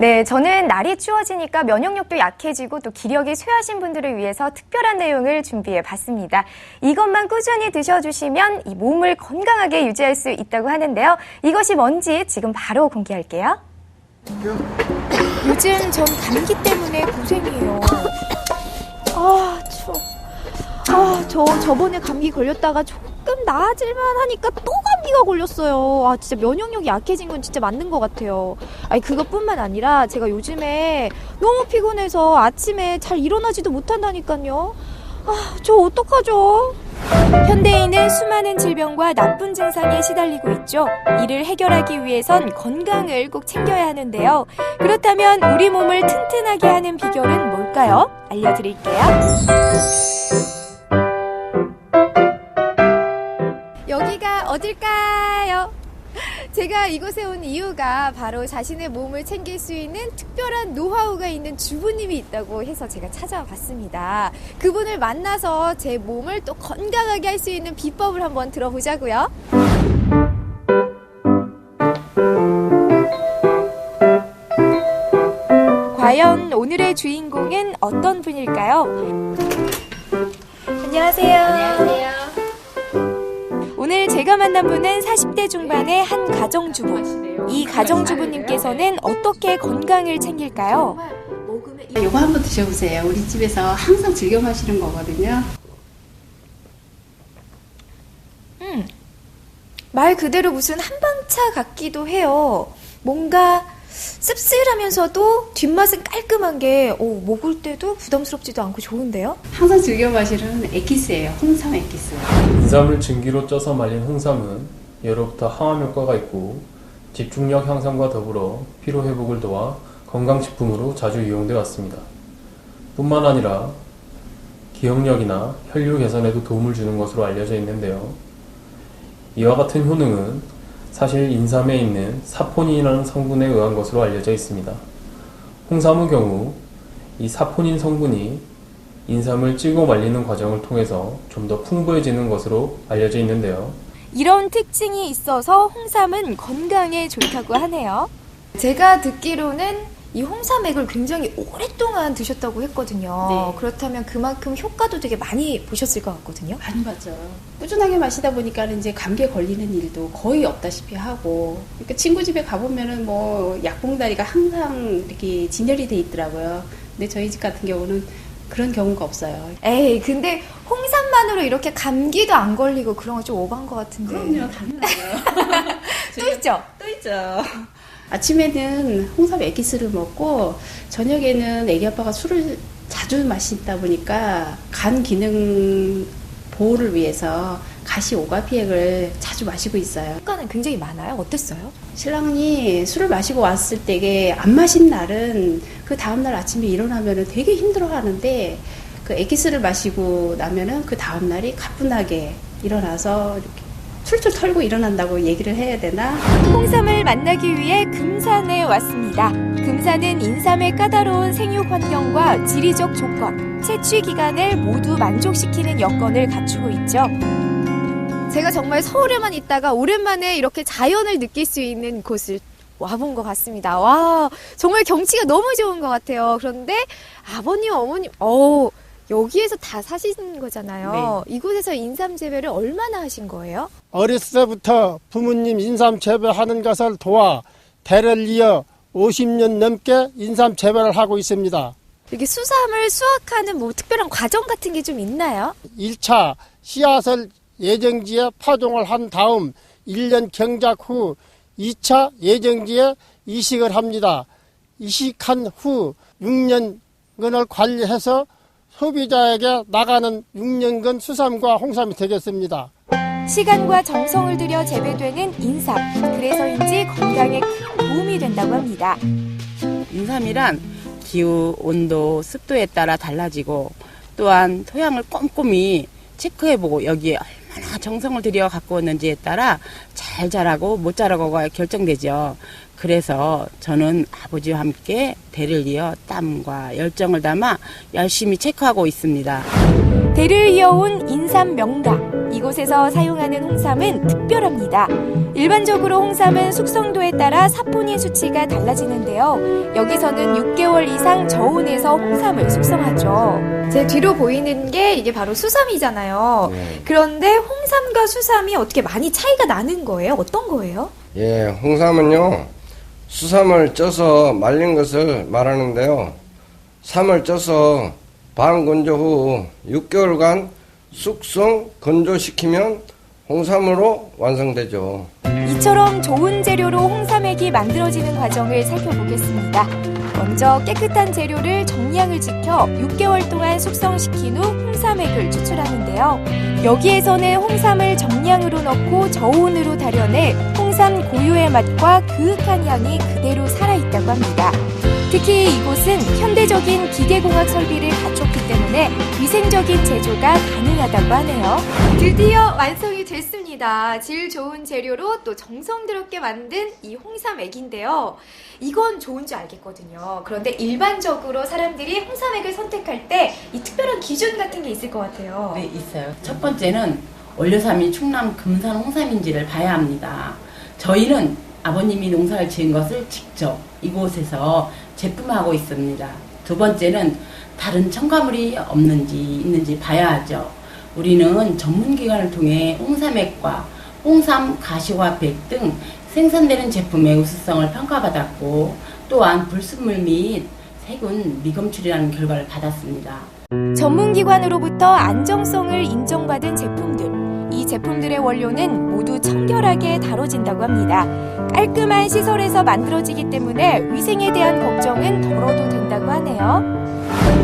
네, 저는 날이 추워지니까 면역력도 약해지고 또 기력이 쇠하신 분들을 위해서 특별한 내용을 준비해 봤습니다. 이것만 꾸준히 드셔주시면 이 몸을 건강하게 유지할 수 있다고 하는데요. 이것이 뭔지 지금 바로 공개할게요. 요즘 전 감기 때문에 고생이에요. 아, 추워. 아, 저 저번에 감기 걸렸다가 조금 나아질만 하니까 또 감기가 걸렸어요. 아, 진짜 면역력이 약해진 건 진짜 맞는 것 같아요. 아니, 그것뿐만 아니라 제가 요즘에 너무 피곤해서 아침에 잘 일어나지도 못한다니까요. 아, 저 어떡하죠? 현대인은 수많은 질병과 나쁜 증상에 시달리고 있죠. 이를 해결하기 위해선 건강을 꼭 챙겨야 하는데요. 그렇다면 우리 몸을 튼튼하게 하는 비결은 뭘까요? 알려드릴게요. 어딜까요? 제가 이곳에 온 이유가 바로 자신의 몸을 챙길 수 있는 특별한 노하우가 있는 주부님이 있다고 해서 제가 찾아와 봤습니다. 그분을 만나서 제 몸을 또 건강하게 할 수 있는 비법을 한번 들어보자고요. 과연 오늘의 주인공은 어떤 분일까요? 안녕하세요. 안녕하세요. 분은 40대 중반의 한 가정주부. 이 가정주부님께서는 어떻게 건강을 챙길까요? 요거 한번 드셔보세요. 우리 집에서 항상 즐겨 마시는 거거든요. 음, 말 그대로 무슨 한방차 같기도 해요. 뭔가 씁쓸하면서도 뒷맛은 깔끔한 게 오, 먹을 때도 부담스럽지도 않고 좋은데요? 항상 즐겨 마시는 에키스예요. 홍삼 에키스. 인삼을 증기로 쪄서 말린 홍삼은 예로부터 항암 효과가 있고 집중력 향상과 더불어 피로 회복을 도와 건강식품으로 자주 이용되어 왔습니다. 뿐만 아니라 기억력이나 혈류 개선에도 도움을 주는 것으로 알려져 있는데요. 이와 같은 효능은 사실 인삼에 있는 사포닌이라는 성분에 의한 것으로 알려져 있습니다. 홍삼의 경우 이 사포닌 성분이 인삼을 찌고 말리는 과정을 통해서 좀 더 풍부해지는 것으로 알려져 있는데요. 이런 특징이 있어서 홍삼은 건강에 좋다고 하네요. 제가 듣기로는 이 홍삼액을 굉장히 오랫동안 드셨다고 했거든요. 네. 그렇다면 그만큼 효과도 되게 많이 보셨을 것 같거든요. 많이 맞죠. 꾸준하게 마시다 보니까 이제 감기에 걸리는 일도 거의 없다시피 하고, 그러니까 친구 집에 가보면은 뭐 약봉다리가 항상 이렇게 진열이 돼 있더라고요. 근데 저희 집 같은 경우는 그런 경우가 없어요. 에이, 근데 홍삼만으로 이렇게 감기도 안 걸리고 그런 거 좀 오반 것 같은데. 당연하죠. 또 있죠? 또 있죠. 아침에는 홍삼 에기스를 먹고 저녁에는 애기 아빠가 술을 자주 마시다 보니까 간 기능 보호를 위해서 가시 오가피액을 자주 마시고 있어요. 효과는 굉장히 많아요. 어땠어요? 신랑이 술을 마시고 왔을 때에 안 마신 날은 그 다음날 아침에 일어나면은 되게 힘들어 하는데 그 에기스를 마시고 나면은 그 다음날이 가뿐하게 일어나서 이렇게 출출 털고 일어난다고 얘기를 해야 되나? 홍삼을 만나기 위해 금산에 왔습니다. 금산은 인삼의 까다로운 생육 환경과 지리적 조건, 채취 기간을 모두 만족시키는 여건을 갖추고 있죠. 제가 정말 서울에만 있다가 오랜만에 이렇게 자연을 느낄 수 있는 곳을 와본 것 같습니다. 와, 정말 경치가 너무 좋은 것 같아요. 그런데 아버님, 어머님, 어 여기에서 다 사신 거잖아요. 이곳에서 인삼 재배를 얼마나 하신 거예요? 어렸을 때부터 부모님 인삼 재배하는 것을 도와 대를 이어 50년 넘게 인삼 재배를 하고 있습니다. 이렇게 수삼을 수확하는 뭐 특별한 과정 같은 게 좀 있나요? 1차 씨앗을 예정지에 파종을 한 다음 1년 경작 후 2차 예정지에 이식을 합니다. 이식한 후 6년근을 관리해서 소비자에게 나가는 6년근 수삼과 홍삼이 되겠습니다. 시간과 정성을 들여 재배되는 인삼. 그래서인지 건강에 큰 도움이 된다고 합니다. 인삼이란 기후, 온도, 습도에 따라 달라지고 또한 토양을 꼼꼼히 체크해보고 여기에 얼마나 정성을 들여 갖고 왔는지에 따라 잘 자라고 못 자라고가 결정되죠. 그래서 저는 아버지와 함께 대를 이어 땀과 열정을 담아 열심히 체크하고 있습니다. 대를 이어온 인삼 명가. 이곳에서 사용하는 홍삼은 특별합니다. 일반적으로 홍삼은 숙성도에 따라 사포닌 수치가 달라지는데요. 여기서는 6개월 이상 저온에서 홍삼을 숙성하죠. 제 뒤로 보이는 게 이게 바로 수삼이잖아요. 네. 그런데 홍삼과 수삼이 어떻게 많이 차이가 나는 거예요? 어떤 거예요? 예, 홍삼은요, 수삼을 쪄서 말린 것을 말하는데요. 삼을 쪄서 반 건조 후 6개월간 숙성, 건조시키면 홍삼으로 완성되죠. 이처럼 좋은 재료로 홍삼액이 만들어지는 과정을 살펴보겠습니다. 먼저 깨끗한 재료를 정량을 지켜 6개월 동안 숙성시킨 후 홍삼액을 추출하는데요. 여기에서는 홍삼을 정량으로 넣고 저온으로 달여내 홍삼 고유의 맛과 그윽한 향이 그대로 살아있다고 합니다. 특히 이곳은 현대적인 기계공학 설비를 갖췄기 때문에 위생적인 제조가 가능하다고 하네요. 드디어 완성이 됐습니다. 질 좋은 재료로 또 정성스럽게 만든 이 홍삼액인데요. 이건 좋은 줄 알겠거든요. 그런데 일반적으로 사람들이 홍삼액을 선택할 때 이 특별한 기준 같은 게 있을 것 같아요. 네, 있어요. 첫 번째는 원료삼이 충남 금산 홍삼인지를 봐야 합니다. 저희는 아버님이 농사를 지은 것을 직접 이곳에서 제품하고 있습니다. 두 번째는 다른 첨가물이 없는지 있는지 봐야 하죠. 우리는 전문기관을 통해 홍삼액과 홍삼 가시화백 등 생산되는 제품의 우수성을 평가받았고 또한 불순물 및 세균 미검출이라는 결과를 받았습니다. 전문기관으로부터 안정성을 인정받은 제품들. 이 제품들의 원료는 모두 청결하게 다뤄진다고 합니다. 깔끔한 시설에서 만들어지기 때문에 위생에 대한 걱정은 덜어도 된다고 하네요.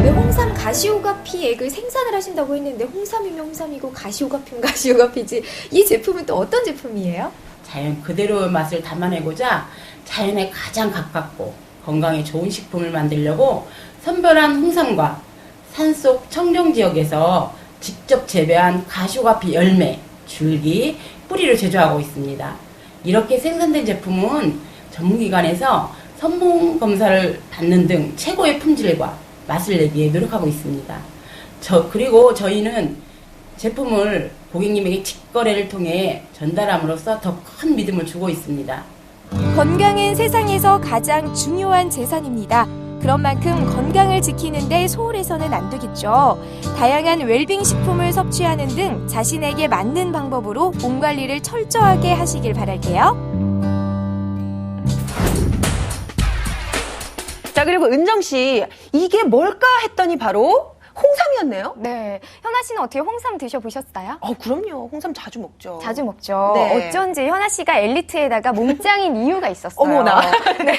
왜 홍삼 가시오가피 액을 생산을 하신다고 했는데 홍삼이면 홍삼이고 가시오가피면 가시오가피지 이 제품은 또 어떤 제품이에요? 자연 그대로의 맛을 담아내고자 자연에 가장 가깝고 건강에 좋은 식품을 만들려고 선별한 홍삼과 산속 청정 지역에서 직접 재배한 가시오가피 열매, 줄기, 뿌리를 제조하고 있습니다. 이렇게 생산된 제품은 전문기관에서 선봉 검사를 받는 등 최고의 품질과 맛을 내기 위해 노력하고 있습니다. 저 그리고 저희는 제품을 고객님에게 직거래를 통해 전달함으로써 더 큰 믿음을 주고 있습니다. 건강은 세상에서 가장 중요한 재산입니다. 그런 만큼 건강을 지키는데 소홀해서는 안 되겠죠. 다양한 웰빙 식품을 섭취하는 등 자신에게 맞는 방법으로 몸 관리를 철저하게 하시길 바랄게요. 자, 그리고 은정 씨, 이게 뭘까 했더니 바로 홍삼이었네요? 네. 현아 씨는 어떻게 홍삼 드셔보셨어요? 어, 그럼요. 홍삼 자주 먹죠. 자주 먹죠. 네. 어쩐지 현아 씨가 엘리트에다가 몸짱인 이유가 있었어요. 어머나. 네.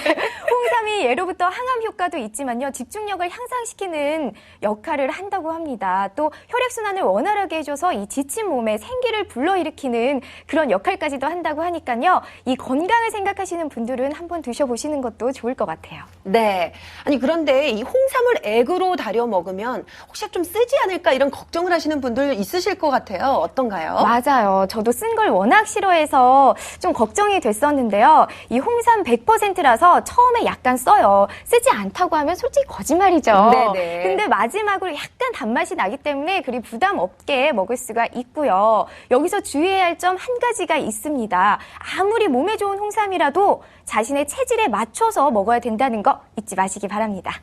홍삼이 예로부터 항암 효과도 있지만요. 집중력을 향상시키는 역할을 한다고 합니다. 또 혈액순환을 원활하게 해줘서 이 지친 몸에 생기를 불러일으키는 그런 역할까지도 한다고 하니까요. 이 건강을 생각하시는 분들은 한번 드셔보시는 것도 좋을 것 같아요. 네. 아니, 그런데 이 홍삼을 액으로 달여 먹으면 혹시 좀 쓰지 않을까 이런 걱정을 하시는 분들 있으실 것 같아요. 어떤가요? 맞아요. 저도 쓴 걸 워낙 싫어해서 좀 걱정이 됐었는데요. 이 홍삼 100%라서 처음에 약간 써요. 쓰지 않다고 하면 솔직히 거짓말이죠. 네네. 근데 마지막으로 약간 단맛이 나기 때문에 그리 부담 없게 먹을 수가 있고요. 여기서 주의해야 할 점 한 가지가 있습니다. 아무리 몸에 좋은 홍삼이라도 자신의 체질에 맞춰서 먹어야 된다는 거 잊지 마시기 바랍니다.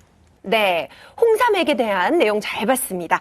네. 홍삼액에 대한 내용 잘 봤습니다.